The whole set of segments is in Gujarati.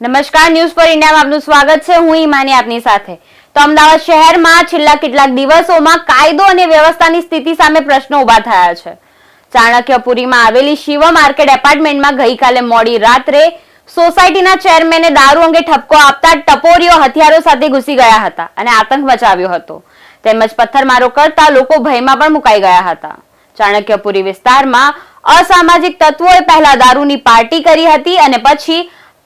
નમસ્કાર, ન્યૂઝ ફોર ઇન્ડિયામાં આપનું સ્વાગત છે. હું ઈમાની આપની સાથે. તો અમદાવાદ શહેરમાં છેલ્લા કેટલાક દિવસોમાં કાયદો અને વ્યવસ્થાની સ્થિતિ સામે પ્રશ્નો ઊભા થયા છે. ચાણક્યપુરીમાં આવેલી શિવ માર્કેટ એપાર્ટમેન્ટમાં ગઈકાલે મોડી રાત્રે સોસાયટીના ચેરમેને દારૂ અંગે ઠપકો આપતા ટપોરીઓ હથિયારો સાથે ઘૂસી ગયા હતા અને આતંક મચાવ્યો હતો. તેમજ પથ્થરમારો કરતા લોકો ભયમાં પણ મુકાઈ ગયા હતા. ચાણક્યપુરી વિસ્તારમાં અસામાજિક તત્વોએ પહેલા દારૂની પાર્ટી કરી હતી અને પછી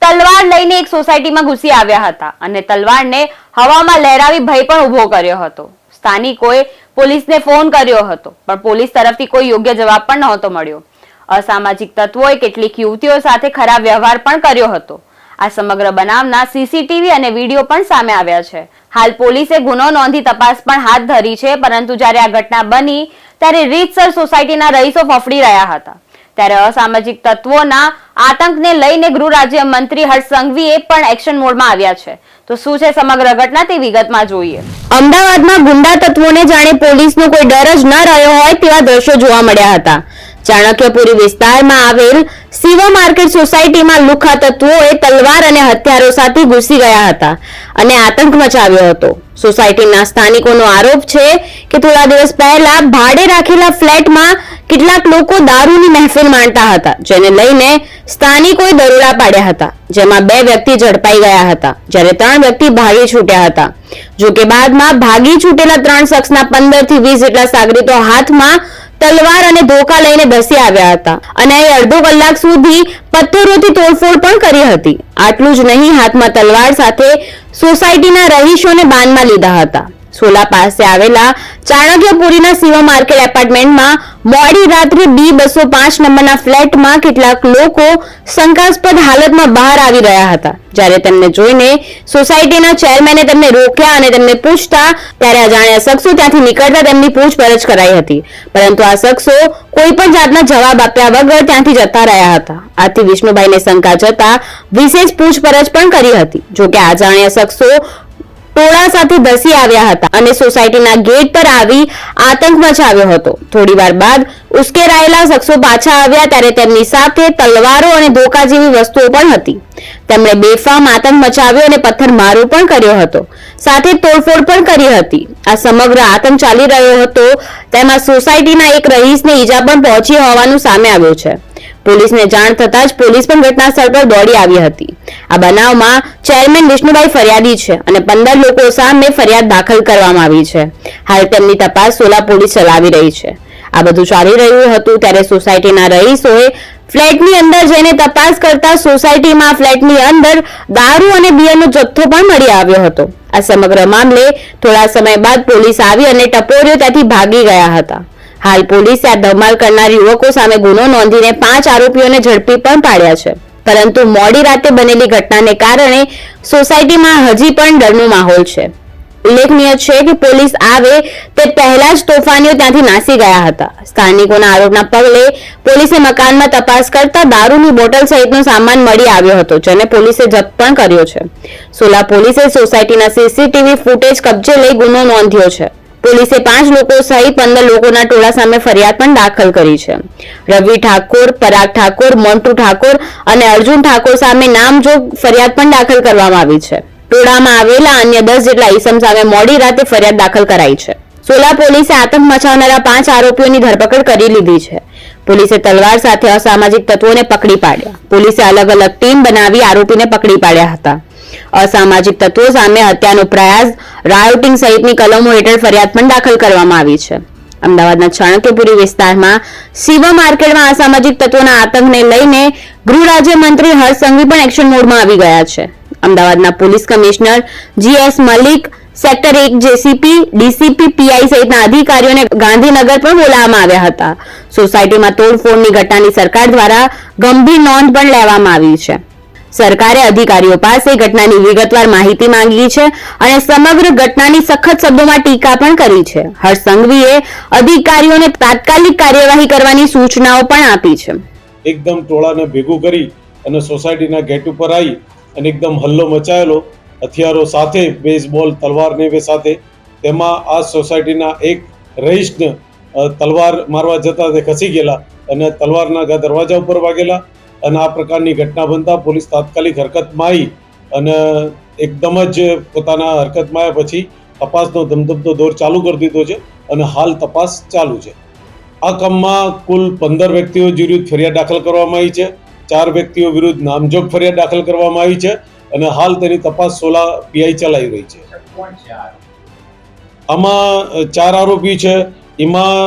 તલવાર લઈને એક સોસાયટીમાં ઘૂસી આવ્યા હતા અને તલવારને હવામાં લહેરાવી ભય પણ ઊભો કર્યો હતો. સ્થાનિકોએ પોલીસને ફોન કર્યો હતો, પણ પોલીસ તરફથી કોઈ યોગ્ય જવાબ પણ નહોતો મળ્યો. અસામાજિક તત્વોએ કેટલીક યુવતીઓ સાથે ખરાબ વ્યવહાર પણ કર્યો હતો. આ સમગ્ર બનાવના સીસીટીવી અને વીડિયો પણ સામે આવ્યા છે. હાલ પોલીસે ગુનો નોંધી તપાસ પણ હાથ ધરી છે, પરંતુ જ્યારે આ ઘટના બની, ત્યારે રીતસર સોસાયટીના રહીશો ફફડી રહ્યા હતા. ત્યારે અસામાજિક તત્વોના આતંકને લઈને ગૃહ રાજ્ય મંત્રી હર્ષ સંઘવીએ પણ એક્શન મોડમાં આવ્યા છે. તો શું છે સમગ્ર ઘટના તે વિગતમાં જોઈએ. અમદાવાદમાં ગુંડા તત્વોને જાણે પોલીસનો કોઈ ડર જ ન રહ્યો હોય તેવા દ્રશ્યો જોવા મળ્યા હતા. ચાણક્યપુરી વિસ્તારમાં આવેલ શિવ માર્કેટ સોસાયટીમાં લુખા તત્વોએ તલવાર અને હથિયારો સાથે ઘૂસી ગયા હતા અને આતંક મચાવ્યો હતો. સોસાયટીના સ્થાનિકોનો આરોપ છે કે થોડા દિવસ પહેલા ભાડે રાખેલા ફ્લેટમાં કેટલાક લોકો દારૂની મહેફિલ માણતા હતા, જેને લઈને સ્થાનિકોએ દરોડા પાડ્યા હતા, જેમાં બે વ્યક્તિ ઝડપાઈ ગયા હતા, જ્યારે ત્રણ વ્યક્તિ ભાગી છૂટ્યા હતા. જો કે બાદમાં ભાગી છૂટેલા ત્રણ શખ્સના પંદરથી વીસ જેટલા સાગરીતો હાથમાં તલવાર અને ધોકા લઈને બેસી આવ્યા હતા અને અડધો કલાક સુધી પથ્થરોથી તોડફોડ પણ કરી હતી. આટલું જ નહીં, હાથમાં તલવાર સાથે સોસાયટીના રહીશોને બાનમાં લીધા હતા. સોલા પાસે આવેલા ચાણક્યપુરીના શિવ માર્કેટ એપાર્ટમેન્ટમાં મોડી રાત્રે બી બસો પાંચ નંબરના ફ્લેટમાં કેટલાક લોકો શંકાસ્પદ હાલતમાં બહાર આવી રહ્યા હતા. જ્યારે તેમને જોઈને સોસાયટીના ચેરમેને તેમને રોક્યા અને તેમને પૂછતા, ત્યારે અજાણ્યા શખ્સો ત્યાંથી નીકળતા તેમની પૂછપરછ કરાઈ હતી. પરંતુ આ શખ્સો કોઈ પણ જાતના જવાબ આપ્યા વગર ત્યાંથી જતા રહ્યા હતા. આથી વિષ્ણુભાઈને શંકા જતા વિશેષ પૂછપરછ પણ કરી હતી. જોકે અજાણ્યા શખ્સો ટોળા સાથે ધસી આવ્યા હતા અને સોસાયટીના ગેટ પર આવી આતંક મચાવ્યો હતો. થોડી વાર બાદ ઉશ્કેરાયેલા શખ્સો પાછા આવ્યા ત્યારે તેમની સાથે તલવારો અને ધોકા જેવી વસ્તુઓ પણ હતી. તેમણે બેફામ આતંક મચાવ્યો અને પથ્થરમારો પણ કર્યો હતો. સાથે તોડફોડ પણ કરી હતી. આ સમગ્ર આતંક ચાલી રહ્યો હતો. તેમાં સોસાયટીના એક રહીશને ઈજા પણ પહોંચી હોવાનું સામે આવ્યું છે. પોલીસને જાણ થતાં જ પોલીસ પણ ઘટના સ્થળ પર દોડી આવી હતી. આ બનાવમાં ચેરમેન વિષ્ણુભાઈ ફરિયાદી છે અને પંદર લોકો સામે ફરિયાદ દાખલ કરવામાં આવી છે. હાલ તેમની તપાસ સોલા પોલીસ ચલાવી રહી છે. આ બધું ચાલી રહ્યું હતું ત્યારે સોસાયટીના રહીશોએ ફ્લેટની અંદર જઈને તપાસ કરતા સોસાયટીમાં ફ્લેટની અંદર દારૂ અને બિયરનો જથ્થો પણ મળી આવ્યો હતો. આ સમગ્ર મામલે થોડા સમય બાદ પોલીસ આવી અને ટપોરીઓ ત્યાંથી ભાગી ગયા હતા. હાલ પોલીસે આ ધમાલ કરનાર યુવકો સામે ગુનો નોંધીને પાંચ આરોપીઓને ઝડપી પણ પાડ્યા છે. પરંતુ મોડી રાતે બનેલી ઘટનાને કારણે સોસાયટીમાં હજી પણ ડરનો માહોલ છે. ઉલ્લેખનીય છે કે પોલીસ આવે તે પહેલા જ તોફાનીઓ ત્યાંથી નાસી ગયા હતા. સ્થાનિકોના આરોપના પગલે પોલીસે મકાનમાં તપાસ કરતા દારૂની બોટલ સહિતનો સામાન મળી આવ્યો હતો, જેને પોલીસે જપ્ત પણ કર્યો છે. સોલા પોલીસે સોસાયટીના સીસીટીવી ફૂટેજ કબજે લઈ ગુનો નોંધ્યો છે. પોલીસે પાંચ લોકો સહિત પંદર લોકોના ટોળા સામે ફરિયાદ પણ દાખલ કરી છે. રવિ ઠાકોર, પરાગ ઠાકોર મોન્ટુ ઠાકોર અને અર્જુન ઠાકોર સામે નામજોગ ફરિયાદ પણ દાખલ કરવામાં આવી છે. ટોળામાં આવેલા અન્ય દસ જેટલા ઈસમ સામે મોડી રાતે ફરિયાદ દાખલ કરાઈ છે. સોલા પોલીસે આતંક મચાવનારા પાંચ આરોપીઓની ધરપકડ કરી લીધી છે. પોલીસે તલવાર સાથે અસામાજિક તત્વોને પકડી પાડ્યા. પોલીસે અલગ અલગ ટીમ બનાવી આરોપીને પકડી પાડ્યા હતા. અસામાજિક તત્વો સામે હત્યાનો પ્રયાસ રાયોટિંગ સહિતની કલમો હેઠળ ફરિયાદ પણ દાખલ કરવામાં આવી છે. અમદાવાદના ચાણક્યપુરી વિસ્તારમાં શિવ માર્કેટમાં અસામાજિક તત્વોના આતંકને લઈને ગૃહ રાજ્યમંત્રી હર્ષ સંઘવી પણ એક્શન મોડમાં આવી ગયા છે. અમદાવાદના police commissioner GS Malik, sector એક જેસીપી, ડીસીપી, પીઆઈ સહિતના અધિકારીઓને ગાંધીનગર પણ બોલાવવામાં આવ્યા હતા. સોસાયટીમાં તોડફોડની ઘટનાની સરકાર દ્વારા ગંભીર નોંધ પણ લેવામાં આવી છે. સરકારે અધિકારીઓ પાસે ઘટનાની વિગતવાર માહિતી માંગી છે અને સમગ્ર ઘટનાની સખત શબ્દોમાં ટીકા પણ કરી છે. હર્ષ સંઘવીએ અધિકારીઓને તાત્કાલિક કાર્યવાહી કરવાની સૂચનાઓ પણ આપી છે. એકદમ ટોળાને ભેગું કરી અને સોસાયટીના ગેટ ઉપર આવી અને એકદમ હલ્લો મચાયેલો, હથિયારો સાથે બેઝબોલ તલવારને બે સાથે. તેમાં આ સોસાયટીના એક રહીશને તલવાર મારવા જતા તે ખસી ગયેલા અને તલવારના દરવાજા ઉપર વાગેલા અને આ પ્રકારની ઘટના બનતા પોલીસ તાત્કાલિક હરકતમાં આવી અને એકદમ જ પોતાના હરકતમાં આવ્યા પછી તપાસનો ધમધમતો દોર ચાલુ કરી દીધો છે અને હાલ તપાસ ચાલુ છે. આ કામમાં કુલ પંદર વ્યક્તિઓ વિરુદ્ધ ફરિયાદ દાખલ કરવામાં આવી છે. ચાર વ્યક્તિઓ વિરુદ્ધ નામજોગ ફરિયાદ દાખલ કરવામાં આવી છે અને હાલ તેની તપાસ સોલા પીઆઈ ચલાવી રહી છે. આમાં ચાર આરોપી છે. એમાં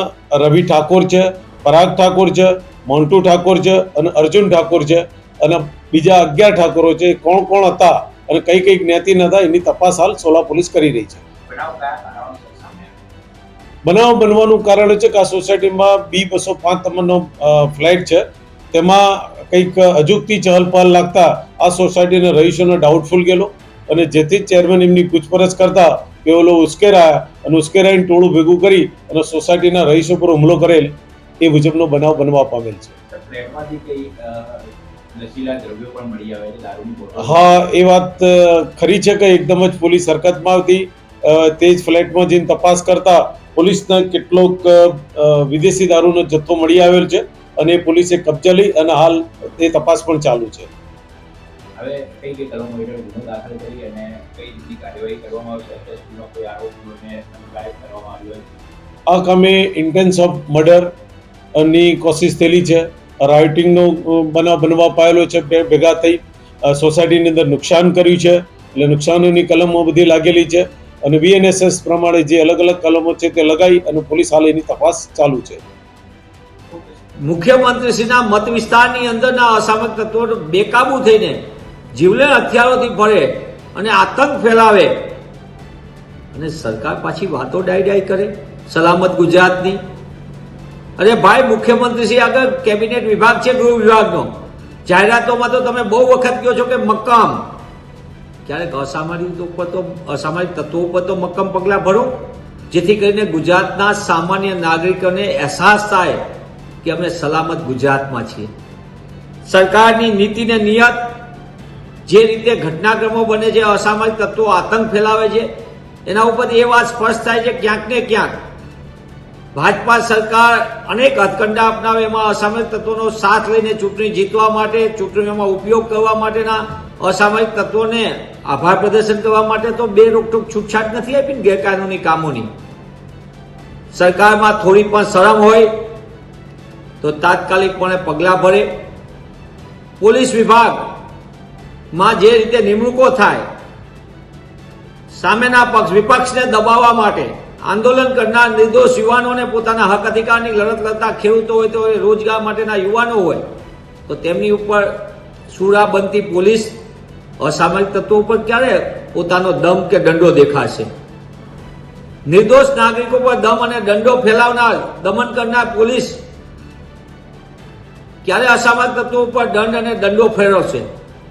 રવિ ઠાકોર છે, પરાગ ઠાકોર છે મોન્ટુ ઠાકોર છે અને અર્જુન ઠાકોર છે અને બીજા અગિયાર ઠાકોરો છે કોણ કોણ હતા અને કઈ કઈ જ્ઞાતિના હતા એની તપાસ હાલ સોલા પોલીસ કરી રહી છે. બનાવ બનવાનું કારણ છે કે આ સોસાયટીમાં બી બસો પાંચ નંબરનો ફ્લેટ છે. તેમાં કંઈક અજુગતી ચહલ પહલ લાગતા આ સોસાયટીના રહીશોને ડાઉટફુલ ગયેલો અને જેથી જ ચેરમેન એમની પૂછપરછ કરતા તેઓ ઉશ્કેરાયા અને ઉશ્કેરાઈને ટોળું ભેગું કરી અને સોસાયટીના રહીશો પર હુમલો કરેલ. એ મુજબનો બનાવ બનવા પામેલ છે. તો હા એ વાત ખરી છે કે એકદમ જ પોલીસ હરકતમાં હતી તે જ ફ્લેટમાં જઈને તપાસ કરતા પોલીસને કેટલોક વિદેશી દારૂનો જથ્થો મળી આવેલ છે અને પોલીસે કબજા લઈ અને હાલ એ તપાસ પણ ચાલુ છે. હવે કઈ કઈ કલમો હેઠળ ગુનો દાખલ કરી અને કઈ રીતની કાર્યવાહી કરવામાં આવશે? અત્યાર કોઈ આરોપીઓને ગાયબ કરવામાં આવ્યો છે? આ કામે ઇન્ટેન્સ ઓફ મર્ડર ની કોશિશ થયેલી છે. રાઇટિંગનો બનાવ બનવા પાયેલો છે ભેગા થઈ. સોસાયટીની અંદર નુકસાન કર્યું છે, એટલે નુકસાનોની કલમો બધી લાગેલી છે અને બીએનએસએસ પ્રમાણે જે અલગ અલગ કલમો છે તે લગાવી અને પોલીસ હાલ એની તપાસ ચાલુ છે. મુખ્યમંત્રીશ્રીના મત વિસ્તારની અંદરના અસામક તત્વો બેકાબુ થઈને જીવલેણ હથિયારોથી ભરે અને આતંક ફેલાવે. અને સરકાર પાછી વાતો ડાય ડાય કરે, સલામત ગુજરાતની. અરે ભાઈ મુખ્યમંત્રી શ્રી આગળ કેબિનેટ વિભાગ છે, ગૃહ વિભાગનો. જાહેરાતોમાં તો તમે બહુ વખત કહો છો કે મક્કમ. ક્યારેક અસામાજિક ઉપર તો અસામાજિક તત્વો ઉપર તો મક્કમ પગલાં ભરો. જેથી કરીને ગુજરાતના સામાન્ય નાગરિકોને અહેસાસ થાય કે અમે સલામત ગુજરાતમાં છીએ. સરકારની નીતિને નિયત જે રીતે ઘટનાક્રમો બને છે, અસામાજિક તત્વો આતંક ફેલાવે છે, એના ઉપર એ વાત સ્પષ્ટ થાય છે, ક્યાંક ને ક્યાંક ભાજપા સરકાર અનેક હથકંડા અપનાવે એમાં અસામાયિક તત્વોનો સાથ લઈને ચૂંટણી જીતવા માટે, ચૂંટણીઓમાં ઉપયોગ કરવા માટેના અસામાયિક તત્વોને આભાર પ્રદર્શન કરવા માટે તો બે રોકટોક છૂટછાટ નથી આપી ગેરકાનૂની કામોની. સરકારમાં થોડી પણ શરમ હોય તો તાત્કાલિકપણે પગલાં ભરે. પોલીસ વિભાગમાં જે રીતે નિમણૂકો થાય, સામેના પક્ષ વિપક્ષને દબાવવા માટે આંદોલન કરનાર નિર્દોષ યુવાનોને પોતાના હક અધિકારની લડત લડતા ખેડૂતો હોય તો રોજગાર માટેના યુવાનો હોય. તો તેમની ઉપર સુરા બનતી પોલીસ અસામાજિક તત્વો ઉપર ક્યારે પોતાનો દમ કે દંડો દેખાશે? નિર્દોષ નાગરિકો પર દમ અને દંડો ફેલાવનાર, દમન કરનાર પોલીસ ક્યારે અસામાજિક તત્વો ઉપર દંડ અને દંડો ફેરવશે?